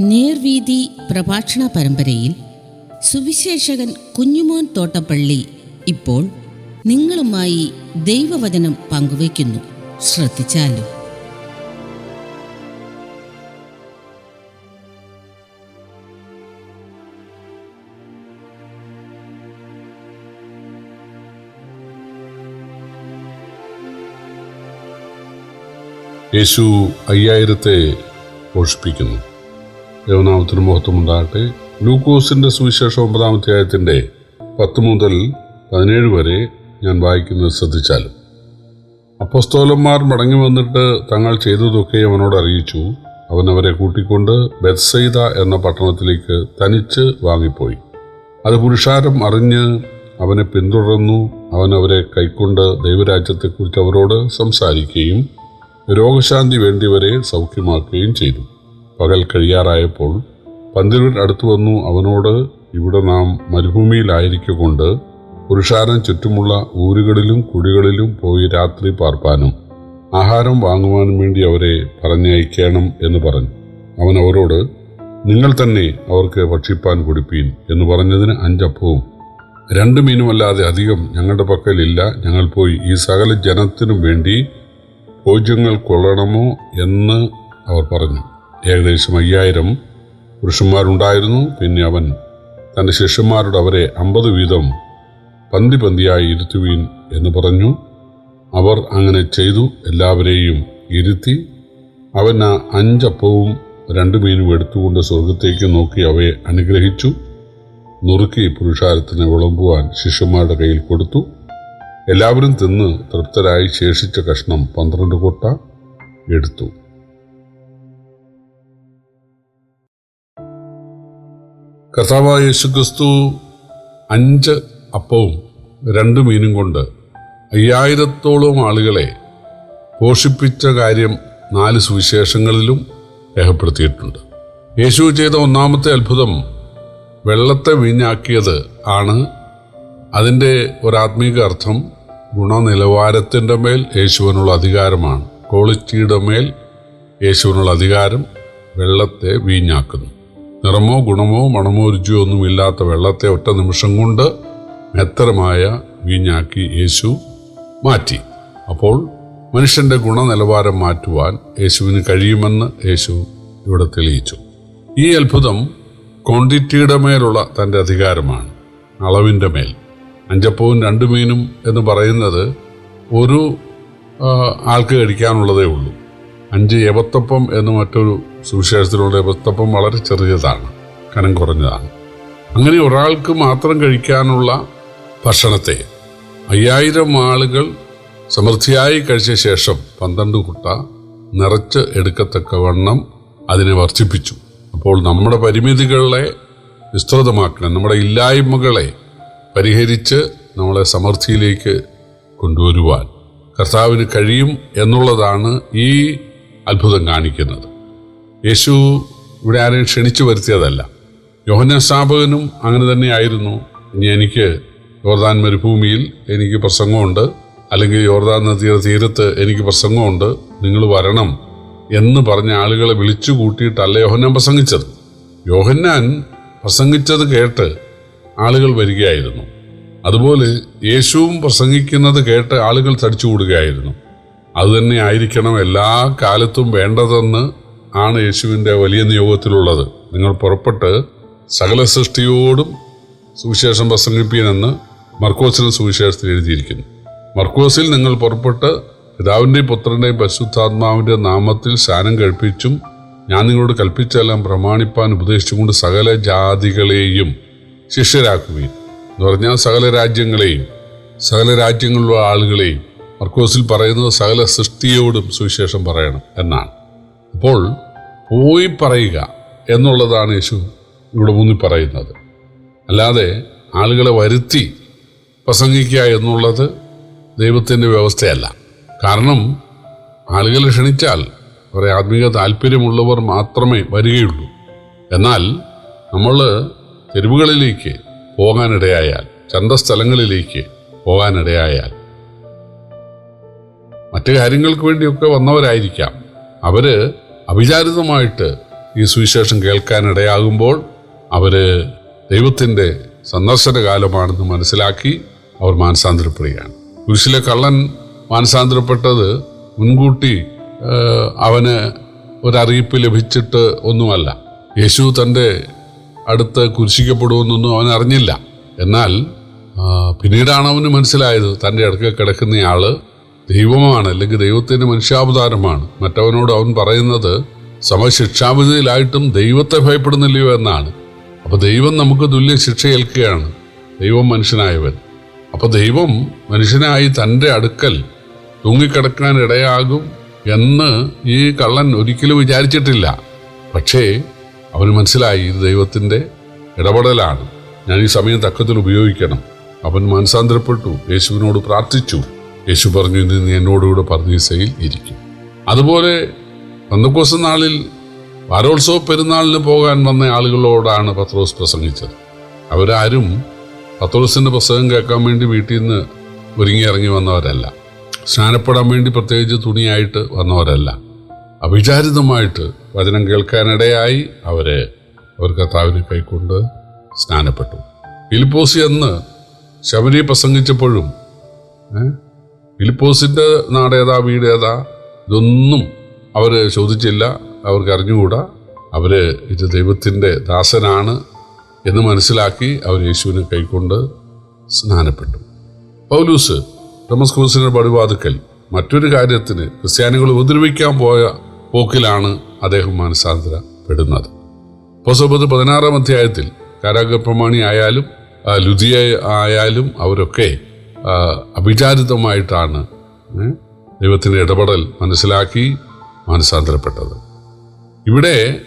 നേർവീതി പ്രഭാഷണ പരമ്പരയിൽ സുവിശേഷകൻ കുഞ്ഞുമോൻ തോട്ടപ്പള്ളി ഇപ്പോൾ നിങ്ങളുമായി ദൈവവചനം പങ്കുവയ്ക്കുന്നു. ശ്രദ്ധിച്ചാലും? യേശു അയ്യായിരത്തെ പോഷിപ്പിക്കുന്നു. ദേവനാമത്തിന് മഹത്വമുണ്ടാകട്ടെ ലൂക്കോസിന്റെ സുവിശേഷം ഒമ്പതാം അധ്യായത്തിന്റെ പത്ത് മുതൽ പതിനേഴ് വരെ ഞാൻ വായിക്കുന്നത് ശ്രദ്ധിച്ചാലും. അപ്പസ്തോലന്മാർ മടങ്ങി വന്നിട്ട് തങ്ങൾ ചെയ്തതൊക്കെ അവനോട് അറിയിച്ചു. അവൻ അവരെ കൂട്ടിക്കൊണ്ട് ബെത്സൈദ എന്ന പട്ടണത്തിലേക്ക് തനിച്ച് വാങ്ങിപ്പോയി. അത് പുരുഷാരം അറിഞ്ഞ് അവനെ പിന്തുടർന്നു. അവൻ അവരെ കൈക്കൊണ്ട് ദൈവരാജ്യത്തെക്കുറിച്ച് അവരോട് സംസാരിക്കുകയും രോഗശാന്തി വേണ്ടിവരെ സൗഖ്യമാക്കുകയും ചെയ്തു. പകൽ കഴിയാറായപ്പോൾ പന്തിരുവൻ അടുത്തു വന്നു അവനോട് ഇവിടെ നാം മരുഭൂമിയിലായിരിക്കൊണ്ട് പുരുഷാരം ചുറ്റുമുള്ള ഊരുകളിലും കുടികളിലും പോയി രാത്രി പാർപ്പാനും ആഹാരം വാങ്ങുവാനും വേണ്ടി അവരെ പറഞ്ഞയക്കണം എന്ന് പറഞ്ഞു. അവൻ അവരോട് നിങ്ങൾ തന്നെ അവർക്ക് ഭക്ഷിപ്പാൻ കൊടുപ്പീൻ എന്ന് പറഞ്ഞതിന് അഞ്ചപ്പവും. രണ്ട് മീനുമല്ലാതെ അധികം ഞങ്ങളുടെ പക്കലില്ല. ഞങ്ങൾ പോയി ഈ സകല ജനത്തിനും വേണ്ടി ഭോജ്യങ്ങൾ കൊള്ളണമോ എന്ന് അവർ പറഞ്ഞു. ഏകദേശം അയ്യായിരം പുരുഷന്മാരുണ്ടായിരുന്നു. പിന്നെ അവൻ തന്റെ ശിഷ്യന്മാരോട് അവരെ അമ്പത് വീതം പന്തി പന്തിയായി ഇരുത്തുവീൻ എന്ന് പറഞ്ഞു. അവർ അങ്ങനെ ചെയ്തു. എല്ലാവരെയും ഇരുത്തി അവൻ ആ അഞ്ചപ്പവും രണ്ടു മീനും എടുത്തുകൊണ്ട് സ്വർഗത്തേക്ക് നോക്കി അവയെ അനുഗ്രഹിച്ചു. നുറുക്കി പുരുഷാരത്തിന് വിളമ്പുവാൻ ശിഷ്യന്മാരുടെ കയ്യിൽ കൊടുത്തു. എല്ലാവരും തിന്ന് തൃപ്തരായി ശേഷിച്ച കഷ്ണം പന്ത്രണ്ട് കൊട്ട എടുത്തു. കർത്താവായ യേശുക്രിസ്തു അഞ്ച് അപ്പവും രണ്ട് മീനും കൊണ്ട് അയ്യായിരത്തോളം ആളുകളെ പോഷിപ്പിച്ച കാര്യം നാല് സുവിശേഷങ്ങളിലും രേഖപ്പെടുത്തിയിട്ടുണ്ട്. യേശു ചെയ്ത ഒന്നാമത്തെ അത്ഭുതം വെള്ളത്തെ വീഞ്ഞാക്കിയത് ആണ്. അതിന്റെ ഒരാത്മീക അർത്ഥം ഗുണനിലവാരത്തിന്റെ മേൽ യേശുവിനുള്ള അധികാരമാണ്. ക്വാളിറ്റിയുടെ മേൽ യേശുവിനുള്ള അധികാരം വെള്ളത്തെ വീഞ്ഞാക്കുന്നു. നിറമോ ഗുണമോ മണമോ രുചിയോ ഒന്നുമില്ലാത്ത വെള്ളത്തെ ഒറ്റ നിമിഷം കൊണ്ട് മെത്തരമായ വീഞ്ഞാക്കി യേശു മാറ്റി. അപ്പോൾ മനുഷ്യന്റെ ഗുണനിലവാരം മാറ്റുവാൻ യേശുവിന് കഴിയുമെന്ന് യേശു ഇവിടെ തെളിയിച്ചു. ഈ അത്ഭുതം ക്വാണ്ടിറ്റിയുടെ മേലുള്ള തന്റെ അധികാരമാണ് അളവിന്റെ മേൽ. അഞ്ചപ്പവും രണ്ട് മീനും എന്ന് പറയുന്നത് ഒരു ആൾക്ക് കഴിക്കാനുള്ളതേ ഉള്ളൂ. അഞ്ച് യവത്തപ്പം എന്ന് മറ്റൊരു സുവിശേഷത്തിലുള്ള യവത്തപ്പം വളരെ ചെറിയതാണ് കനം കുറഞ്ഞതാണ്. അങ്ങനെ ഒരാൾക്ക് മാത്രം കഴിക്കാനുള്ള ഭക്ഷണത്തെ അയ്യായിരം ആളുകൾ സമൃദ്ധിയായി കഴിച്ച ശേഷം പന്ത്രണ്ട് കുട്ട നിറച്ച് എടുക്കത്തക്കവണ്ണം അതിനെ വർദ്ധിപ്പിച്ചു. അപ്പോൾ നമ്മുടെ പരിമിതികളെ വിസ്തൃതമാക്കണം നമ്മുടെ ഇല്ലായ്മകളെ പരിഹരിച്ച് നമ്മളെ സമൃദ്ധിയിലേക്ക് കൊണ്ടുവരുവാൻ. കർത്താവിന് കഴിയും എന്നുള്ളതാണ് ഈ അത്ഭുതം കാണിക്കുന്നത്. യേശു ഇവിടെ ആരെയും ക്ഷണിച്ചു വരുത്തിയതല്ല. യോഹന്ന സ്ഥാപകനും അങ്ങനെ തന്നെയായിരുന്നു. ഇനി എനിക്ക് യോർദാൻ മരുഭൂമിയിൽ എനിക്ക് പ്രസംഗമുണ്ട്. അല്ലെങ്കിൽ യോർദാൻ നദിയുടെ തീരത്ത് എനിക്ക് പ്രസംഗമുണ്ട്. നിങ്ങൾ വരണം എന്ന് പറഞ്ഞ ആളുകളെ വിളിച്ചു കൂട്ടിയിട്ടല്ല യോഹന്നാൻ പ്രസംഗിച്ചത്. യോഹന്നാൻ പ്രസംഗിച്ചത് കേട്ട് ആളുകൾ വരികയായിരുന്നു. അതുപോലെ യേശുവും പ്രസംഗിക്കുന്നത് കേട്ട് ആളുകൾ തടിച്ചുകൂടുകയായിരുന്നു. അതുതന്നെ ആയിരിക്കണം എല്ലാ കാലത്തും വേണ്ടതെന്ന് ആണ് യേശുവിന്റെ വലിയ നിയോഗത്തിലുള്ളത്. നിങ്ങൾ പുറപ്പെട്ട് സകല സൃഷ്ടിയോടും സുവിശേഷം പ്രസംഗിപ്പിക്കണമെന്ന് മർക്കോസിന് സുവിശേഷത്തിൽ എഴുതിയിരിക്കുന്നു. മർക്കോസിൽ നിങ്ങൾ പുറപ്പെട്ട് പിതാവിന്റെയും പുത്രന്റെയും പരിശുദ്ധാത്മാവിന്റെ നാമത്തിൽ സ്നാനം കഴിപ്പിച്ചും ഞാൻ നിങ്ങളോട് കൽപ്പിച്ചെല്ലാം പ്രമാണിപ്പാൻ ഉപദേശിച്ചുകൊണ്ട് സകല ജാതികളെയും ശിഷ്യരാക്കുകയും എന്ന് പറഞ്ഞാൽ സകല രാജ്യങ്ങളെയും സകല രാജ്യങ്ങളിലുള്ള ആളുകളെയും മർക്കോസിൽ പറയുന്നത് സകല സൃഷ്ടിയോടും സുവിശേഷം പറയണം എന്നാണ്. അപ്പോൾ പോയി പറയുക എന്നുള്ളതാണ് യേശു ഇവിടെ മുന്നിൽ പറയുന്നത്. അല്ലാതെ ആളുകളെ വരുത്തി പ്രസംഗിക്കുക എന്നുള്ളത് ദൈവത്തിന്റെ വ്യവസ്ഥയല്ല. കാരണം ആളുകളെ ക്ഷണിച്ചാൽ കുറേ ആത്മീയ താല്പര്യമുള്ളവർ മാത്രമേ വരികയുള്ളൂ. എന്നാൽ നമ്മൾ തെരുവുകളിലേക്ക് പോകാനിടയായാൽ ചന്തസ്ഥലങ്ങളിലേക്ക് പോകാനിടയായാൽ മറ്റു കാര്യങ്ങൾക്ക് വേണ്ടിയൊക്കെ വന്നവരായിരിക്കാം. അവർ അവിചാരിതമായിട്ട് ഈ സുവിശേഷം കേൾക്കാനിടയാകുമ്പോൾ അവർ ദൈവത്തിന്റെ സന്ദർശന കാലമാണെന്ന് മനസ്സിലാക്കി അവർ മാനസാന്തരപ്പെടുകയാണ്. കുരിശിലെ കള്ളൻ മാനസാന്തരപ്പെട്ടത് മുൻകൂട്ടി അവന് ഒരറിയിപ്പ് ലഭിച്ചിട്ട് ഒന്നുമല്ല. യേശു തന്റെ അടുത്ത് കുരിശിക്കപ്പെടുമെന്നൊന്നും അവൻ അറിഞ്ഞില്ല. എന്നാൽ പിന്നീടാണ് അവന് മനസ്സിലായത് തന്റെ അടുക്ക കിടക്കുന്നയാൾ ദൈവമാണ് അല്ലെങ്കിൽ ദൈവത്തിന്റെ മനുഷ്യാവതാരമാണ്. മറ്റവനോട് അവൻ പറയുന്നത് സമശിക്ഷാവിധിയിലായിട്ടും ദൈവത്തെ ഭയപ്പെടുന്നില്ലയോ എന്നാണ്. അപ്പോൾ ദൈവം നമുക്ക് തുല്യ ശിക്ഷ ഏൽക്കുകയാണ് ദൈവം മനുഷ്യനായവൻ. അപ്പോൾ ദൈവം മനുഷ്യനായി തന്റെ അടുക്കൽ തൂങ്ങിക്കിടക്കാൻ ഇടയാകും എന്ന് ഈ കള്ളൻ ഒരിക്കലും വിചാരിച്ചിട്ടില്ല. പക്ഷേ അവന് മനസ്സിലായി ഇത് ദൈവത്തിന്റെ ഇടപെടലാണ്. ഞാൻ ഈ സമയം തക്കത്തിൽ ഉപയോഗിക്കണം. അവൻ മാനസാന്തരപ്പെട്ടു. യേശുവിനോട് പ്രാർത്ഥിച്ചു. യേശു പറഞ്ഞു ഇന്ന് നീ എന്നോടുകൂടെ പറദീസയിൽ ഇരിക്കും. അതുപോലെ പന്തക്കോസ് നാളിൽ വാരോത്സവ പെരുന്നാളിന് പോകാൻ വന്ന ആളുകളോടാണ് പത്രോസ് പ്രസംഗിച്ചത്. അവരാരും പത്രോസിന്റെ പ്രസംഗം കേൾക്കാൻ വേണ്ടി വീട്ടിൽ നിന്ന് ഒരുങ്ങി ഇറങ്ങി വന്നവരല്ല. സ്നാനപ്പെടാൻ വേണ്ടി പ്രത്യേകിച്ച് തുണിയായിട്ട് വന്നവരല്ല. അവിചാരിതമായിട്ട് വചനം കേൾക്കാനിടയായി അവരെ അവർ കർത്താവിനെ കൈക്കൊണ്ട് സ്നാനപ്പെട്ടു. ഫിലിപ്പോസി എന്ന് ശബരി പ്രസംഗിച്ചപ്പോഴും ഏ, ഏതാ വീട് ഏതാ? ഇതൊന്നും അവർ ചോദിച്ചില്ല. അവർക്ക് അറിഞ്ഞുകൂടാ. അവർ ഇത് ദൈവത്തിന്റെ ദാസനാണ് എന്ന് മനസ്സിലാക്കി അവർ യേശുവിനെ കൈക്കൊണ്ട് സ്നാനപ്പെട്ടു. പൗലൂസ് ഡമസ്കൂസിന്റെ പടിവാതുക്കൽ മറ്റൊരു കാര്യത്തിന് ക്രിസ്ത്യാനികൾ ഉപദ്രവിക്കാൻ പോയ പോക്കിലാണ് അദ്ദേഹം മാനസാന്തരപ്പെടുന്നത് പോസോപത് പതിനാറാം അധ്യായത്തിൽ കാരാഗ്രപ്രമാണി ആയാലും ആ, ആയാലും അവരൊക്കെ അവിചാരിതമായിട്ടാണ് ദൈവത്തിന്റെ ഇടപെടൽ മനസ്സിലാക്കി മാനസാന്തരപ്പെട്ടത്. ഇവിടെ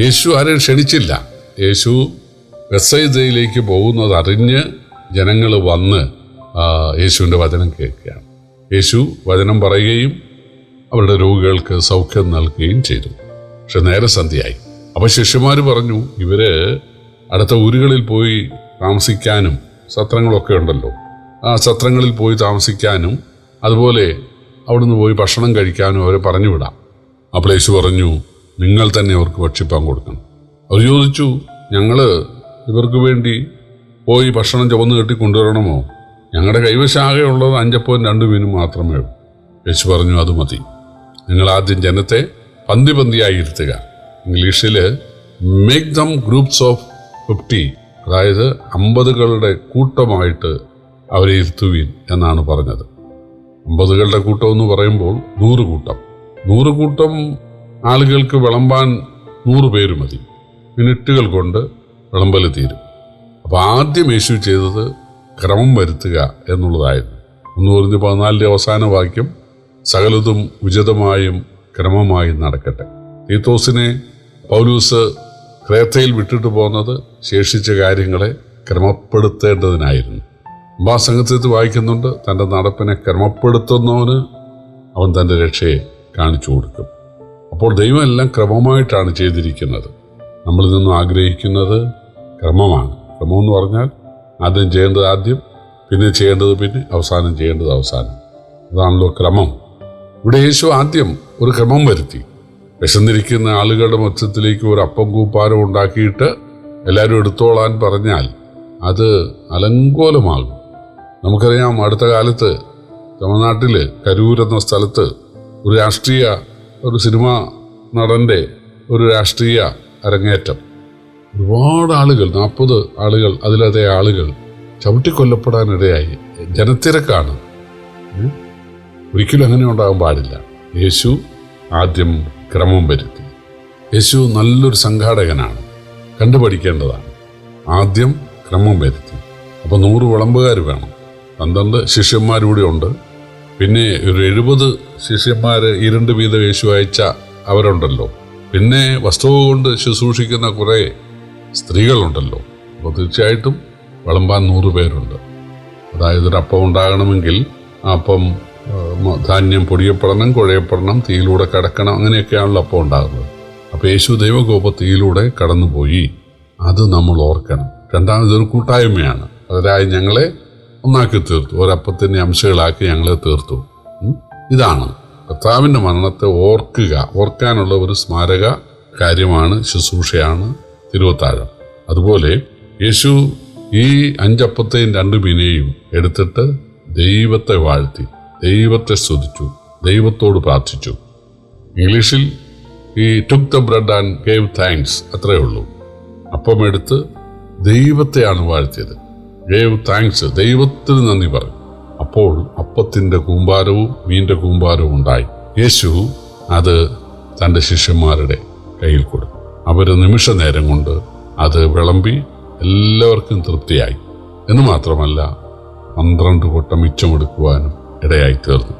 യേശു ആരെയും ക്ഷണിച്ചില്ല. യേശു വെസൈദയിലേക്ക് പോകുന്നത് അറിഞ്ഞ് ജനങ്ങൾ വന്ന് യേശുവിന്റെ വചനം കേൾക്കുകയാണ്. യേശു വചനം പറയുകയും അവരുടെ രോഗികൾക്ക് സൗഖ്യം നൽകുകയും ചെയ്തു. പക്ഷെ നേരെ സന്ധ്യയായി. അപ്പോൾ ശിഷ്യന്മാർ പറഞ്ഞു ഇവർ അടുത്ത ഊരുകളിൽ പോയി താമസിക്കാനും സത്രങ്ങളൊക്കെ ഉണ്ടല്ലോ. സത്രങ്ങളിൽ പോയി താമസിക്കാനും അതുപോലെ അവിടുന്ന് പോയി ഭക്ഷണം കഴിക്കാനും അവരെ പറഞ്ഞു വിടാം അപ്പോൾ യേശു പറഞ്ഞു നിങ്ങൾ തന്നെ അവർക്ക് ഭക്ഷിപ്പാൻ കൊടുക്കണം. അവർ ചോദിച്ചു ഞങ്ങൾ ഇവർക്ക് വേണ്ടി പോയി ഭക്ഷണം ചുവന്ന് കെട്ടി കൊണ്ടുവരണമോ? ഞങ്ങളുടെ കൈവശാകെയുള്ളത് അഞ്ചപ്പവും രണ്ട് മീനും മാത്രമേ ഉള്ളൂ. യേശു പറഞ്ഞു അത് മതി. നിങ്ങൾ ആദ്യം ജനത്തെ പന്തി പന്തിയായി ഇരുത്തുക. ഇംഗ്ലീഷിൽ make them groups of fifty അതായത് അമ്പതുകളുടെ കൂട്ടമായിട്ട് അവരെ ഇരുത്തുവീൻ എന്നാണ് പറഞ്ഞത്. അമ്പതുകളുടെ കൂട്ടം എന്ന് പറയുമ്പോൾ നൂറ് കൂട്ടം. നൂറ് കൂട്ടം ആളുകൾക്ക് വിളമ്പാൻ നൂറ് പേര് മതി. മിനിറ്റുകൾ കൊണ്ട് വിളമ്പൽ തീരും. അപ്പോൾ ആദ്യം യേശു ചെയ്തത് ക്രമം വരുത്തുക എന്നുള്ളതായിരുന്നു. ഒന്ന് പറഞ്ഞ് പതിനാലിന്റെ അവസാന വാക്യം സകലതും ഉചിതമായും ക്രമമായും നടക്കട്ടെ. തീത്തോസിനെ പൗലൂസ് ക്രേത്തയിൽ വിട്ടിട്ട് പോകുന്നത് ശേഷിച്ച കാര്യങ്ങളെ ക്രമപ്പെടുത്തേണ്ടതിനായിരുന്നു. ആ സംഘത്തിൽ വായിക്കുന്നുണ്ട്. തന്റെ നടപ്പിനെ ക്രമപ്പെടുത്തുന്നവന് അവൻ തന്റെ രക്ഷയെ കാണിച്ചു കൊടുക്കും. അപ്പോൾ ദൈവം എല്ലാം ക്രമമായിട്ടാണ് ചെയ്തിരിക്കുന്നത്. നമ്മളിൽ നിന്നും ആഗ്രഹിക്കുന്നത് ക്രമമാണ്. ക്രമം എന്ന് പറഞ്ഞാൽ ആദ്യം ചെയ്യേണ്ടത് ആദ്യം പിന്നെ ചെയ്യേണ്ടത് പിന്നെ അവസാനം ചെയ്യേണ്ടത് അവസാനം. അതാണല്ലോ ക്രമം. ഇവിടെ യേശു ആദ്യം ഒരു ക്രമം വരുത്തി. വിശന്നിരിക്കുന്ന ആളുകളുടെ മൊത്തത്തിലേക്ക് ഒരു അപ്പം കൂപ്പാരം ഉണ്ടാക്കിയിട്ട് എല്ലാവരും എടുത്തോളാൻ പറഞ്ഞാൽ അത് അലങ്കോലമാകും. നമുക്കറിയാം അടുത്ത കാലത്ത് തമിഴ്നാട്ടിൽ കരൂർ എന്ന സ്ഥലത്ത് ഒരു രാഷ്ട്രീയ ഒരു സിനിമ നടന്റെ ഒരു രാഷ്ട്രീയ അരങ്ങേറ്റം. ഒരുപാട് ആളുകൾ നാൽപ്പത് ആളുകൾ അതിലതേ ആളുകൾ ചവിട്ടിക്കൊല്ലപ്പെടാനിടയായി. ജനത്തിരക്കാണ്. ഒരിക്കലും അങ്ങനെ ഉണ്ടാകാൻ പാടില്ല. യേശു ആദ്യം ക്രമം വരുത്തി. യേശു നല്ലൊരു സംഘാടകനാണ്. കണ്ടുപഠിക്കേണ്ടതാണ്. ആദ്യം ക്രമം വരുത്തി. അപ്പോൾ നൂറ് വിളമ്പുകാർ വേണം. പന്ത്രണ്ട് ശിഷ്യന്മാരൂടെ ഉണ്ട് പിന്നെ ഒരു എഴുപത് ശിഷ്യന്മാർ ഇരുണ്ട് വീതം യേശു അയച്ച അവരുണ്ടല്ലോ. പിന്നെ വസ്തുവ് കൊണ്ട് ശുശ്രൂഷിക്കുന്ന കുറേ സ്ത്രീകളുണ്ടല്ലോ. അപ്പോൾ തീർച്ചയായിട്ടും വിളമ്പാൻ നൂറ് പേരുണ്ട്. അതായത് ഒരു അപ്പം ഉണ്ടാകണമെങ്കിൽ അപ്പം ധാന്യം പൊടിയപ്പെടണം കുഴയപ്പെടണം തീയിലൂടെ കടക്കണം അങ്ങനെയൊക്കെയാണല്ലോ അപ്പം ഉണ്ടാകുന്നത്. അപ്പോൾ യേശു ദൈവകോപ തീയിലൂടെ കടന്നുപോയി. അത് നമ്മൾ ഓർക്കണം. രണ്ടാമതൊരു കൂട്ടായ്മയാണ്. അതിനായി ഞങ്ങളെ ഒന്നാക്കി തീർത്തു. ഒരപ്പത്തിന്റെ അംശങ്ങളാക്കി ഞങ്ങളെ തീർത്തു. ഇതാണ്. കർത്താവിന്റെ മരണത്തെ ഓർക്കുക. ഓർക്കാനുള്ള ഒരു സ്മാരക കാര്യമാണ് ശുശ്രൂഷയാണ് തിരുവത്താഴം. അതുപോലെ യേശു ഈ അഞ്ചപ്പത്തെയും രണ്ട് മീനെയും എടുത്തിട്ട് ദൈവത്തെ വാഴ്ത്തി ദൈവത്തെ സ്തുതിച്ചു ദൈവത്തോട് പ്രാർത്ഥിച്ചു. ഇംഗ്ലീഷിൽ he took the bread and gave thanks അത്രയേ ഉള്ളൂ. അപ്പം എടുത്ത് ദൈവത്തെയാണ് വാഴ്ത്തിയത്. ഗേവ് താങ്ക്സ് ദൈവത്തിന് നന്ദി പറഞ്ഞു അപ്പോൾ അപ്പത്തിന്റെ കൂമ്പാരവും മീന്റെ കൂമ്പാരവും ഉണ്ടായി. യേശു അത് തന്റെ ശിഷ്യന്മാരുടെ കയ്യിൽ കൊടുത്തു. അവർ നിമിഷ നേരം കൊണ്ട് അത് വിളമ്പി എല്ലാവർക്കും തൃപ്തിയായി. എന്ന് മാത്രമല്ല പന്ത്രണ്ട് കൊട്ട മിച്ചമെടുക്കുവാനും ഇടയായി തീർന്നു.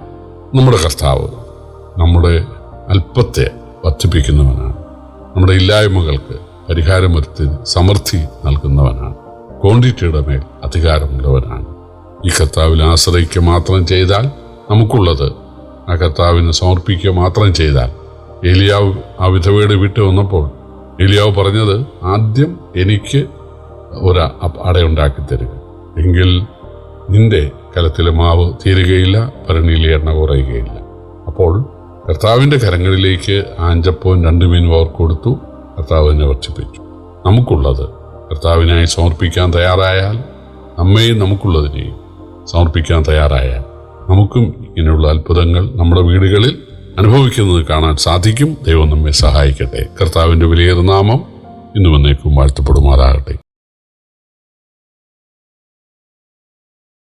നമ്മുടെ കർത്താവ് നമ്മുടെ അല്പത്തെ വർദ്ധിപ്പിക്കുന്നവനാണ്. നമ്മുടെ ഇല്ലായ്മകൾക്ക് പരിഹാരം വരുത്തി സമൃദ്ധി നൽകുന്നവനാണ്. ക്വാണ്ടിറ്റിയുടെ മേൽ അധികാരമുള്ളവനാണ്. ഈ കർത്താവിൽ ആശ്രയിക്കുക മാത്രം ചെയ്താൽ നമുക്കുള്ളത് ആ കർത്താവിനെ സമർപ്പിക്കുക മാത്രം ചെയ്താൽ. എലിയാവ് ആ വിധവയുടെ വീട്ടിൽ വന്നപ്പോൾ എലിയാവ് പറഞ്ഞത് ആദ്യം എനിക്ക് ഒരു അടയുണ്ടാക്കി തരിക. എങ്കിൽ നിന്റെ കലത്തിലെ മാവ് തീരുകയില്ല ഭരണിയിലെ എണ്ണ കുറയുകയില്ല. അപ്പോൾ കർത്താവിന്റെ കരങ്ങളിലേക്ക് ആഞ്ചപ്പവും രണ്ട് മീനും അവർ കൊടുത്തു കർത്താവിനെ വർദ്ധിപ്പിച്ചു നമുക്കുള്ളത് കർത്താവിനായി സമർപ്പിക്കാൻ തയ്യാറായാൽ നമ്മയും നമുക്കുള്ളതിനെയും സമർപ്പിക്കാൻ തയ്യാറായാൽ നമുക്കും ഇങ്ങനെയുള്ള അത്ഭുതങ്ങൾ നമ്മുടെ വീടുകളിൽ അനുഭവിക്കുന്നത് കാണാൻ സാധിക്കും. ദൈവം നമ്മെ സഹായിക്കട്ടെ. കർത്താവിന്റെ വിലയേറുന്ന നാമം ഇന്നു വന്നേക്കും വാഴ്ത്തപ്പെടുമാറാകട്ടെ.